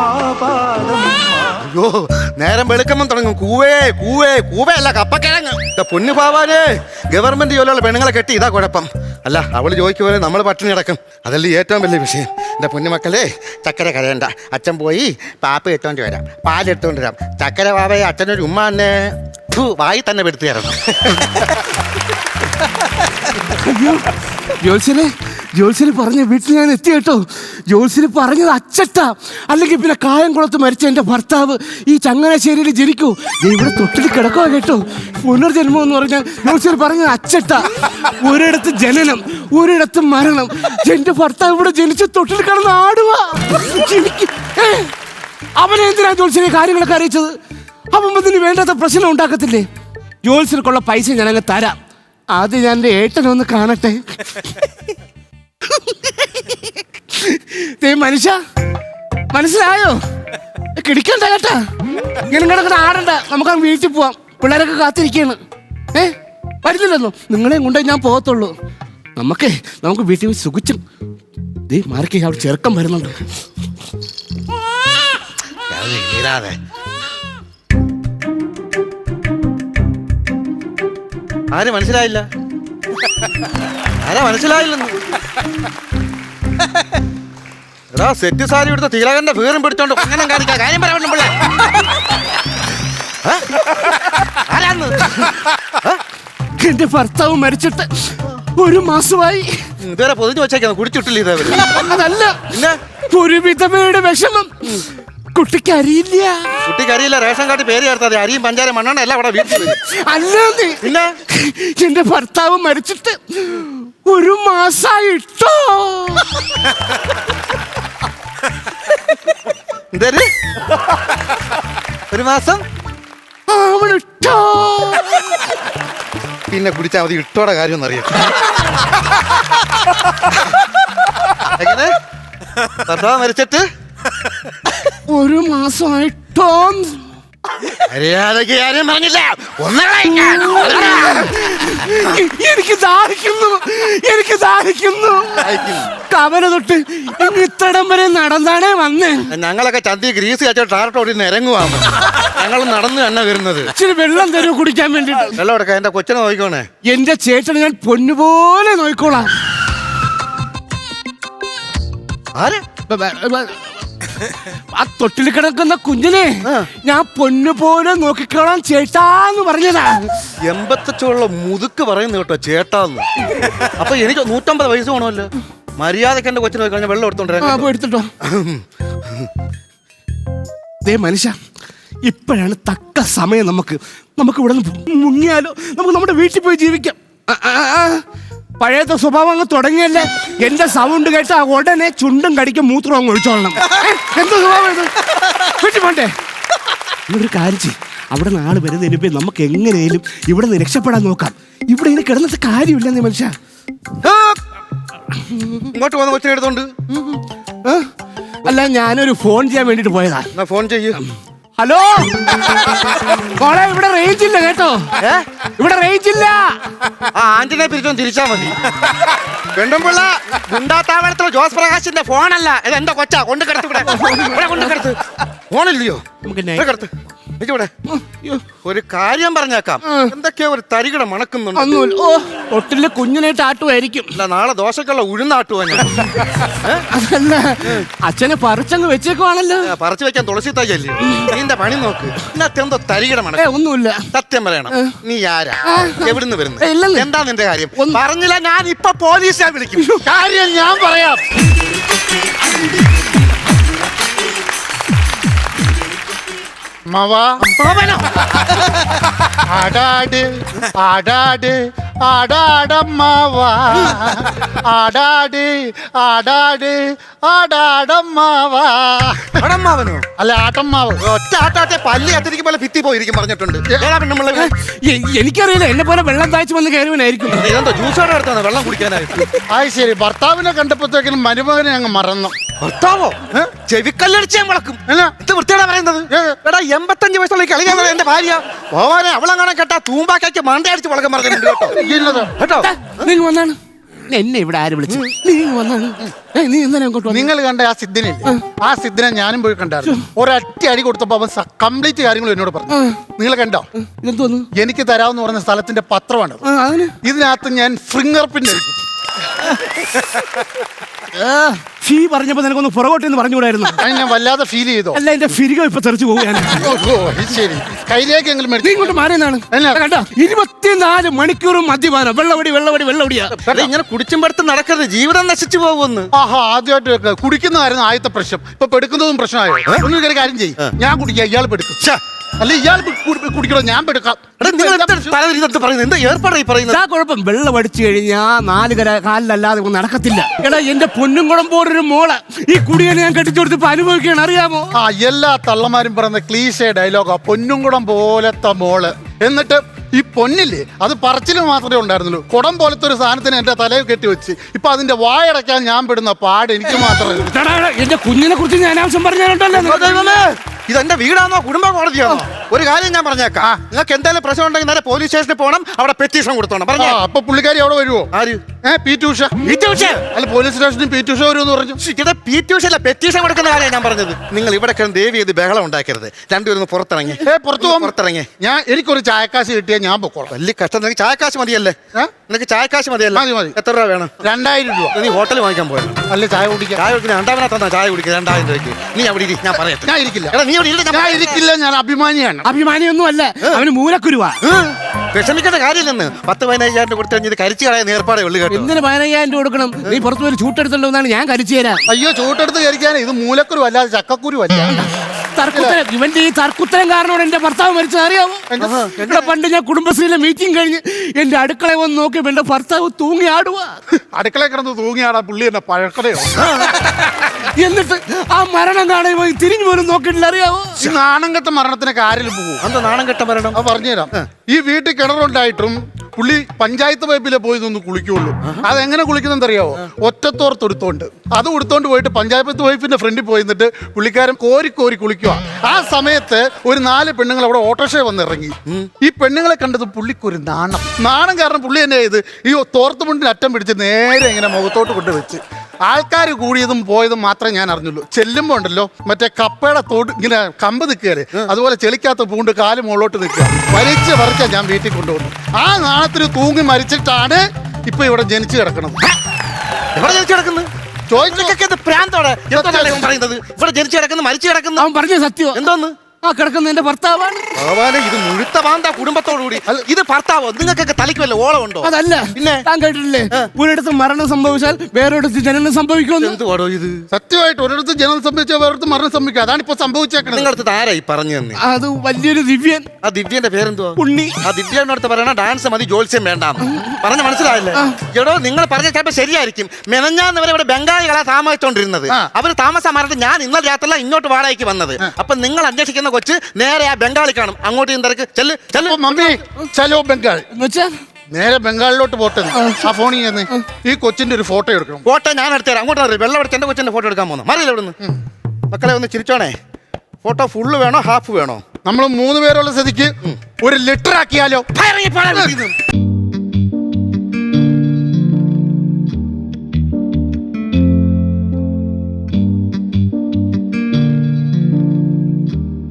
ആപാദം. അയ്യോ നേരം വെളുക്കുമ്പം തുടങ്ങും. കൂവേ കൂവേ കൂവയല്ല കപ്പക്കിഴങ്ങ്. ഇതാ പൊന്നു പാവാനേ ഗവൺമെന്റ് ജോലിയുള്ള പെണ്ണുങ്ങളെ കെട്ടി ഇതാ കുഴപ്പം. അല്ല അവൾ ചോദിക്കുപോലെ നമ്മൾ പട്ടിണി കിടക്കും. അതല്ലേ ഏറ്റവും വലിയ വിഷയം. എന്റെ പൊന്നുമക്കളെ ചക്കര കരയണ്ട. അച്ഛൻ പോയി പാപ്പ എടുത്തോണ്ട് വരാം. പാലെടുത്തോണ്ട് വരാം. ചക്കര പാവയെ അച്ഛനൊരു ഉമ്മ തന്നെ വായി തന്നെ പെടുത്തി തരണം ജോത്സ്യനെ പറഞ്ഞ വീട്ടിൽ ഞാൻ എത്തി കേട്ടോ. ജോത്സ്യന് പറഞ്ഞത് അച്ചട്ട. അല്ലെങ്കിൽ പിന്നെ കായംകുളത്ത് മരിച്ച എന്റെ ഭർത്താവ് ഈ ചങ്ങനാശ്ശേരിയിൽ ജനിക്കൂ. ഇവിടെ തൊട്ടിൽ കിടക്കുക കേട്ടോ. പുനർജന്മം എന്ന് പറഞ്ഞാൽ ജോത്സ്യൻ പറഞ്ഞത് അച്ചട്ട. ഒരിടത്ത് ജനനം ഒരിടത്ത് മരണം. എന്റെ ഭർത്താവ് ഇവിടെ ജനിച്ച് തൊട്ടിൽ കിടന്ന് ആടുക അവനെന്തിനാ എന്തിനാ കാര്യങ്ങളൊക്കെ അറിയിച്ചത്? അപ്പം ഇതിന് വേണ്ടാത്ത പ്രശ്നം ഉണ്ടാക്കത്തില്ലേ? ജോത്സ്യർക്കുള്ള പൈസ ഞാനങ്ങ് തരാം. ആദ്യം ഞാൻ എന്റെ ഏട്ടനൊന്ന് കാണട്ടെ. മനുഷ്യ മനസ്സിലായോ? കിടിക്കണ്ട കേട്ടാ ഇങ്ങനെ കിടക്കുന്ന ആടണ്ട നമുക്ക് അങ്ങ് വീട്ടിൽ പോവാം. പിള്ളേരൊക്കെ കാത്തിരിക്കാണ് ഏ? വരുന്നില്ലല്ലോ. നിങ്ങളെ കൊണ്ടേ ഞാൻ പോകത്തുള്ളൂ. നമുക്കേ നമുക്ക് വീട്ടിൽ പോയി സുഖിച്ചും. ദേ മാറിക്കേ അവിടെ ചെറുക്കം വരുന്നുണ്ട്. ആര് മനസ്സിലായില്ല. ആരാ മനസ്സിലായില്ലെന്ന്. എടാ സെറ്റ് സാരി എടുത്ത തിലകന്റെ വീറും പിടിച്ചോണ്ട് അങ്ങനെ കാണിക്കാ. കാര്യം പറയാൻ പിള്ളേ. ആരാന്ന്? എന്റെ ഭർത്താവ് മരിച്ചിട്ട് ഒരു മാസമായി. ഇതുവരെ പൊതിഞ്ഞു വെച്ചേക്കാണ് കുടിച്ചിട്ടില്ല ഇതേവരെ അതല്ല. ഒരു വിധവയുടെ വിഷമം. കുട്ടിക്ക് അറിയില്ല കുട്ടിക്ക് അറിയില്ല റേഷൻ കാർഡ് പേര് ചേർത്താതെ അരിയും പഞ്ചാര മണ്ണെണ്ണ എല്ലാം അവിടെ വീട്ടിൽ. അല്ലാതെ പിന്നെ? എന്റെ ഭർത്താവ് മരിച്ചിട്ട് ഒരു മാസായിട്ടോ? ഒരു മാസം? അവളിട്ടോ പിന്നെ കുടിച്ചാൽ മതി ഇട്ടോടെ കാര്യം ഒന്നറിയാം എങ്ങനെ? ഭർത്താവ് മരിച്ചിട്ട്? ഒരു മാസമായിട്ടോ മര്യാദയ്ക്ക് കാര്യം പറഞ്ഞില്ല. എനിക്ക് ദാഹിക്കുന്നു. എനിക്ക് ദാഹിക്കുന്നു. കവല തൊട്ട് ഇത്തടം വരെ നടന്നാണേ വന്നേ. ഞങ്ങളൊക്കെ ചന്തി ഗ്രീസ് കച്ച ടാർട്ടോടി ഇറങ്ങുവാണ്. ഞങ്ങൾ നടന്നു തന്നെ വരുന്നത്. ഇച്ചിരി വെള്ളം തരൂ കുടിക്കാൻ വേണ്ടി വെള്ളം എടുക്കാം. എന്റെ കൊച്ചിനെ നോക്കിക്കോണേ. എന്റെ ചേട്ടനെ ഞാൻ പൊന്നുപോലെ നോക്കിക്കോളാം. ആരെ? ആ തൊട്ടിൽ കിടക്കുന്ന കുഞ്ഞിനെ ഞാൻ ഞാൻ പൊന്നുപോലെ നോക്കിക്കോളാം ചേട്ടാന്ന് പറഞ്ഞതാ. എൺപത്തച്ചുള്ള മുതുക്ക് പറയുന്നു കേട്ടോ ചേട്ടാന്ന്. അപ്പൊ എനിക്ക് നൂറ്റമ്പത് വയസ്സ് വേണമല്ലോ. മര്യാദയ്ക്ക് എന്റെ കൊച്ചിനെ കഴിഞ്ഞാൽ വെള്ളം എടുത്തോണ്ടോ ആ പോയി എടുത്തിട്ടോ. ദേ മനുഷ്യ ഇപ്പോഴാണ് തക്ക സമയം നമുക്ക്. നമുക്ക് ഇവിടെ നിന്ന് മുങ്ങിയാലോ? നമുക്ക് നമ്മുടെ വീട്ടിൽ പോയി ജീവിക്കാം. പഴയത്തെ സ്വഭാവം അങ്ങ് തുടങ്ങിയല്ലേ? എന്റെ സൗണ്ട് കേട്ട് ആ ഉടനെ ചുണ്ടും കടിക്കും മൂത്രം അങ്ങ് ഒഴിച്ചോളണം. എന്താ സ്വഭാവം ഇത്? പോണ്ടേ? ഒരു കാര്യം ചെയ്യും. അവിടെ നിന്ന് ആൾ വരുന്നതിന് മുമ്പേ നമുക്ക് എങ്ങനെയും ഇവിടെ നിന്ന് രക്ഷപ്പെടാൻ നോക്കാം. ഇവിടെ ഇനി കിടന്നിട്ട് കാര്യമില്ല നീ മനുഷ്യ! ഇങ്ങോട്ട് വന്ന് കൊച്ചിനെ എടുത്തോണ്ട്? അല്ല ഞാനൊരു ഫോൺ ചെയ്യാൻ വേണ്ടിട്ട് പോയതാ. ഫോൺ ചെയ്യൂ. ഹലോ? ഇവിടെ റേഞ്ച് ഇല്ല കേട്ടോ. ഏ? ഇവിടെ റേഞ്ച് ഇല്ല. ആ ആന്റിനെ പിരിച്ചോ തിരിച്ചാ മതി. വെണ്ടുമ്പിള്ള ഗുണ്ടാത്താവളത്തിലെ ജോസ് പ്രകാശിന്റെ ഫോണല്ല ഇത് എന്താ കൊച്ചാ കൊണ്ട് കിടത്ത് ഇവിടെ. കൊണ്ട് കിടത്ത്. ഫോണില്ലയോ നമുക്ക് കിടത്ത്. ഇവിടെ ഒരു കാര്യം പറഞ്ഞേക്കാം. എന്തൊക്കെയോ ഒരു തരികിട മണക്കുന്നുണ്ട്. ഒന്നുമില്ല ഓ കുഞ്ഞിനായിട്ട് ആട്ടുമായിരിക്കും അല്ല നാളെ ദോശക്കുള്ള ഉഴുന്നാട്ടുവാ ഞാൻ. അതല്ല അച്ഛനെ പറിച്ചങ്ങ് വെച്ചേക്കുവാണല്ലോ. ആ, പറിച്ചു വെക്കാൻ തുളസി തയ്യല്ലേ നിന്റെ പണി നോക്ക്. ഇതിനകത്ത് എന്തോ തരികിട ഏ മണക്കം ഒന്നുമില്ല. സത്യം പറയണം. നീ ആരാ? എവിടുന്ന് ഏ, ഇല്ലെന്ന്. എന്താ നിന്റെ കാര്യം? ഒന്ന്- പറഞ്ഞില്ല ഞാൻ ഇപ്പൊ പോലീസിനെ വിളിക്കും. കാര്യം ഞാൻ പറയാം. മാവാ അവനോ? ആടാട് ആടാട് ആടാടമ്മവാ. ആടാട് ആടാട് ആടാടമ്മവാ. അടമ്മാവനോ അല്ല ആട്ടമ്മാവ്. ഒറ്റ ആട്ടാട്ടെ പല്ലി അത്തിരിക്കും പോലെ ഭിത്തി പോയിരിക്കും പറഞ്ഞിട്ടുണ്ട്. ഏതാ പിന്നെ നമ്മൾ എ- എനിക്കറിയില്ല എന്നെ പോലെ വെള്ളം താഴ്ച വന്ന് കയറുവനായിരിക്കും. ഇതെന്തോ ജ്യൂസോടെ എടുത്താണ് വെള്ളം കുടിക്കാനായിട്ട്? അത് ശരി ഭർത്താവിനെ കണ്ടപ്പോഴത്തേക്കിനും മരുമകനെ അങ്ങ് മറന്നു. ഭർത്താവോ? ചെവിക്കല്ലടിച്ച് ഞാൻ വളക്കും. എന്നാ? ഇത് വൃത്തിയോടെ പറയുന്നത്? എടാ എൺപത്തഞ്ച് വയസ്സുള്ള കളിക്കാൻ എന്റെ ഭാര്യ. പോവാനെ അവളെങ്ങനെ കേട്ടാ തൂമ്പാക്കാക്കി മണ്ട അടിച്ച് വളക്കം പറഞ്ഞിട്ടുണ്ട് കേട്ടോ. കേട്ടോ? നിങ്ങൾ വന്നാണ്. എന്നെ ഇവിടെ ആര് വിളിച്ചു? നീ വന്നത്? നിങ്ങൾ കണ്ട ആ സിദ്ധിനില്ലേ? ആ. സിദ്ധിനെ ഞാനും പോയി കണ്ടായിരുന്നു. ഒരൊറ്റ അടി കൊടുത്തപ്പോ അവൻ കംപ്ലീറ്റ് കാര്യങ്ങൾ എന്നോട് പറഞ്ഞു. നിങ്ങൾ കണ്ടോ? എനിക്ക് തരാമെന്ന് പറഞ്ഞ സ്ഥലത്തിന്റെ പത്രമാണ് ഇതിനകത്ത് ഞാൻ ഫ്രിംഗർ പ്രിന്റ് ഫീ പറഞ്ഞപ്പോ നിനക്കൊന്ന് പുറകോട്ടെന്ന് പറഞ്ഞുകൂടായിരുന്നു. കൂടായിരുന്നു ഞാൻ വല്ലാതെ ഫീൽ ചെയ്തോ? അല്ല എന്റെ ഫിരിക ഇപ്പൊ തെറിച്ചു പോവുകയാണ്. ഇത് ശരി. കയ്യിലേക്കെങ്കിലും നീ മേടിച്ചു ഇങ്ങോട്ട് മാറിയെന്നാണ് എന്നാ? കണ്ടോ? ഇരുപത്തിനാല് മണിക്കൂറും മദ്യപാനം. വെള്ളവടി വെള്ളവടി വെള്ളവടിയാ. എടാ, കുടിച്ചും കുടിച്ചുമ്പടുത്ത് നടക്കരുത്. ജീവിതം നശിച്ചു പോകുമെന്ന്. ആഹാ ആദ്യമായിട്ട് കേൾക്കുക. കുടിക്കുന്നതായിരുന്നു ആദ്യത്തെ പ്രശ്നം. ഇപ്പൊ പെടുക്കുന്നതും പ്രശ്നമായോ? ഒന്നും ഒരു കാര്യം ചെയ്യും. ഞാൻ കുടിക്കാം ഇയാൾ പെടുക്കും. അല്ല ഇയാൾ കുടിക്കണോ? ഞാൻ പെടുക്കാം എടാ നിങ്ങൾ എന്താ തലതിരി ഇതെന്ത് പറയുന്നത്? എന്താ ഏർപ്പാടായി പറയുന്നത്? കുഴപ്പം. വെള്ളം അടിച്ചു കഴിഞ്ഞാ നാല് കര കാലിലല്ലാതെ ഒന്നും നടക്കത്തില്ല. എടാ എന്റെ പൊന്നും കുളം പോലൊരു മോൾ. ഈ കുടിയെ ഞാൻ കെട്ടിച്ചു കൊടുത്തപ്പോ അനുഭവിക്കുകയാണ്. അറിയാമോ? ആ എല്ലാ തള്ളമാരും പറയുന്ന ക്ലീശേ ഡയലോഗാ. പൊന്നുംകുടം പോലത്തെ മോൾ. എന്നിട്ട് ഈ പൊന്നില്ലേ അത് പറച്ചിൽ മാത്രമേ ഉണ്ടായിരുന്നുള്ളൂ. കുടം പോലത്തെ ഒരു സാധനത്തിന് എന്റെ തലയിൽ കെട്ടി വെച്ച്. ഇപ്പൊ അതിന്റെ വായടക്കാൻ ഞാൻ പെടുന്ന പാട് എനിക്ക് മാത്രമേ എന്റെ കുഞ്ഞിനെ കുറിച്ച് ഞാൻ ആവശ്യം പറഞ്ഞാലുണ്ടല്ലോ. ഇതെന്റെ വീടാണോ കുടുംബ കോടതിയാണോ ഒരു കാര്യം ഞാൻ പറഞ്ഞേക്കാം. നിങ്ങൾക്ക് എന്തെങ്കിലും പ്രശ്നം ഉണ്ടെങ്കിൽ നേരെ പോലീസ് സ്റ്റേഷനിൽ പോകണം അവിടെ പെറ്റീഷൻ കൊടുത്തോണം. പറഞ്ഞോ. പറഞ്ഞേ അപ്പൊ പുള്ളിക്കാരി അവിടെ വരുമോ ആര്? ഏ പി ടൂഷ പി ടി അല്ല പോലീസ് സ്റ്റേഷനിൽ പി ടൂഷ വരുമെന്ന് പറഞ്ഞു. പി അല്ല പെറ്റീഷൻ കൊടുക്കുന്ന ഞാൻ പറഞ്ഞത്. നിങ്ങൾ ഇവിടെ കിടന്ന് ദേവി ചെയ്ത് ബഹളം ഉണ്ടാക്കരുത്. രണ്ടുപേരും പുറത്തിറങ്ങി. ഏ പുറത്തു പുറത്തിറങ്ങി. ഞാൻ എനിക്കൊരു ചായക്കാശ് കിട്ടിയാൽ ഞാൻ പൊക്കോളാം. വലിയ കഷ്ടം. നിനക്ക് ചായക്കാശ് മതിയല്ലേ? നിനക്ക് ചായക്കാശ് മതിയല്ലേ? മതി, മതി. എത്ര രൂപ വേണം? രണ്ടായിരം രൂപ. നീ ഹോട്ടൽ വാങ്ങിക്കാൻ പോയത് അല്ല ചായ കുടിക്കുക ചായ കുടിക്കുന്ന രണ്ടാമത്തെ ചായ കുടിക്കുക രണ്ടായിരം രൂപയ്ക്ക്. നീ അവിടെ ഇരി ഞാൻ പറയാം ഞാൻ ഇരിക്കില്ല. എടാ നീ അവിടെ ഞാൻ ഇരിക്കില്ല ഞാൻ അഭിമാനിയാണ്. അഭിമാനിയൊന്നും അല്ല അവന് മൂലക്കുരുവാ? വിഷമിക്കേണ്ട കാര്യമില്ലെന്ന്. പത്ത് പതിനയ്യായിരം രൂപ കൊടുത്തു കഴിഞ്ഞാൽ കരിച്ചു കളയാൻ ഏർപ്പാടേ ഉള്ളു കേട്ടോ. എന്തിന് പതിനയ്യായിരം രൂപ കൊടുക്കണം? നീ പുറത്തു പോയി ചൂട്ടെടുത്തല്ലോ എന്നാണ് ഞാൻ കരിച്ചു തരാം. അയ്യോ ചൂട്ടെടുത്ത് കരിക്കാൻ ഇത് മൂലക്കുരു അല്ലാതെ ചക്കക്കുരു അല്ല. തർക്കുത്തരം ഇവന്റെ ഈ തർക്കുത്തരം കാരണമാണ് എന്റെ ഭർത്താവ് മരിച്ചത് അറിയാമോ ഇവിടെ പണ്ട് ഞാൻ കുടുംബശ്രീയിലെ മീറ്റിംഗ് കഴിഞ്ഞ് എന്റെ അടുക്കള വന്ന് നോക്കിയപ്പോ എന്റെ ഭർത്താവ് തൂങ്ങി ആടുക അടുക്കള കിടന്ന് തൂങ്ങിയാടാ പുള്ളി എന്നെ പഴക്കടയോ എന്നിട്ട് ആ മരണം കാണുമ്പോ തിരിഞ്ഞു പോലും നോക്കിയിട്ടില്ല അറിയാവോ? ഈ നാണംകെട്ട മരണത്തിന് കാര്യം പോകും എന്താ നാണം കെട്ട മരണം? പറഞ്ഞുതരാം. ഈ വീട്ടിൽ കിണറുണ്ടായിട്ടും പുള്ളി പഞ്ചായത്ത് പൈപ്പിലെ പോയി നിന്ന് കുളിക്കുള്ളൂ അതെങ്ങനെ കുളിക്കുന്നെന്ന് അറിയാവോ ഒറ്റത്തോർത്ത് എടുത്തോണ്ട് അത് എടുത്തോണ്ട് പോയിട്ട് പഞ്ചായത്ത് പൈപ്പിന്റെ ഫ്രണ്ടിൽ പോയി നിന്നിട്ട് പുള്ളിക്കാരൻ കോരി കോരി കുളിക്കുക ആ സമയത്ത് ഒരു നാല് പെണ്ണുങ്ങൾ അവിടെ ഓട്ടോഷേ വന്ന് ഇറങ്ങി ഈ പെണ്ണുങ്ങളെ കണ്ടത് പുള്ളിക്കൊരു നാണം. നാണം കാരണം പുള്ളി എന്നെ ചെയ്ത്? ഈ തോർത്തുമുണ്ടിന് അറ്റം പിടിച്ച് നേരെ ഇങ്ങനെ മുഖത്തോട്ട് കൊണ്ട് വെച്ച് ആൾക്കാർ കൂടിയതും പോയതും മാത്രമേ ഞാൻ അറിഞ്ഞുള്ളൂ. ചെല്ലുമ്പോ ഉണ്ടല്ലോ മറ്റേ കപ്പയുടെ തോട് ഇങ്ങനെ കമ്പ് നിൽക്കുകയല്ലേ? അതുപോലെ ചെളിക്കാത്ത പൂണ്ട് കാൽ മുകളിലോട്ട് നിൽക്കുക. വലിച്ച് പറിച്ചാ ഞാൻ വീട്ടിൽ കൊണ്ടുവന്നു. ആ നാണത്തിന് തൂങ്ങി മരിച്ചിട്ടാണ് ഇപ്പൊ ഇവിടെ ജനിച്ചു കിടക്കുന്നത് ഇവിടെ ജനിച്ചു കിടക്കുന്നത് ചോദിച്ചു. നിനക്കൊക്കെ എന്ത് പ്രാന്തോടെ പറയുന്നത്? ഇവിടെ ജനിച്ചു കിടക്കുന്നു മരിച്ചു കിടക്കുന്നു. അവൻ പറഞ്ഞ സത്യം എന്തോന്ന്? ആ കിടക്കുന്ന എന്റെ ഭർത്താവാണ്. ഭഗവാനെ ഇത് മുഴുത്ത ബാന്ത കുടുംബത്തോടുകൂടി. ഇത് ഭർത്താവോ? നിങ്ങൾക്കൊക്കെ തലയ്ക്ക് വല്ല ഓളമുണ്ടോ അതല്ല. പിന്നെ? താൻ കേട്ടിട്ടില്ലേ? ഒരിടത്ത് മരണം സംഭവിച്ചാൽ വേറൊരിടത്ത് ജനനം സംഭവിക്കുമെന്ന്? എന്തുവാടോ ഇത്? സത്യമായിട്ട് ഒരിടത്ത് ജനനം സംഭവിച്ചാൽ വേറൊരിടത്ത് മരണം സംഭവിക്കുക അതാണ് ഇപ്പൊ സംഭവിച്ചേക്കുന്നത് നിങ്ങളടുത്ത് ആരായി പറഞ്ഞു തന്നെ? അത് വലിയൊരു ദിവ്യൻ. ആ ദിവ്യന്റെ പേരെന്തുവാ? ഉണ്ണി. ആ ദിവ്യന്റെ അടുത്ത് പറയണ ഡാൻസ് മതി ജോത്സ്യം വേണ്ട പറഞ്ഞ മനസ്സിലായില്ലേ? എടോ നിങ്ങൾ പറഞ്ഞ ചിലപ്പോ ശരിയായിരിക്കും. മെനഞ്ഞാന്നവരെ ഇവിടെ ബംഗാളികളാ താമസിച്ചോണ്ടിരുന്നത്. അവർ താമസം മാറിയിട്ട് ഞാൻ ഇന്നലെ രാത്രി ഇങ്ങോട്ട് വാടകയ്ക്ക് വന്നത്. അപ്പൊ നിങ്ങൾ അന്വേഷിക്കുന്ന കൊച്ച് നേരെ ആ ബംഗാളി കാണും. അങ്ങോട്ട് തിരക്ക്. ചെല്ല് ചെല്ല്. മമ്മി ചലോ ബംഗാൾ എന്നുവെച്ചാ? നേരെ ബംഗാളിലോട്ട് പോട്ടെ ആ. ഫോണിൽ നിന്ന് ഈ കൊച്ചിന്റെ ഒരു ഫോട്ടോ എടുക്കണം. ഫോട്ടോ ഞാൻ എടുത്തുതരാം അങ്ങോട്ട് അറിയാം വെള്ളം എടുത്ത് എന്റെ കൊച്ചിന്റെ ഫോട്ടോ എടുക്കാൻ പോകുന്നു. മറിയില്ല ഇവിടുന്ന്? മക്കളെ ഒന്ന് ചിരിച്ചോണേ. ഫോട്ടോ ഫുള്ള് വേണോ? ഹാഫ് വേണോ? നമ്മൾ മൂന്ന് പേരുള്ള സ്ഥിതിക്ക് ഒരു ലിറ്റർ ആക്കിയാലോ?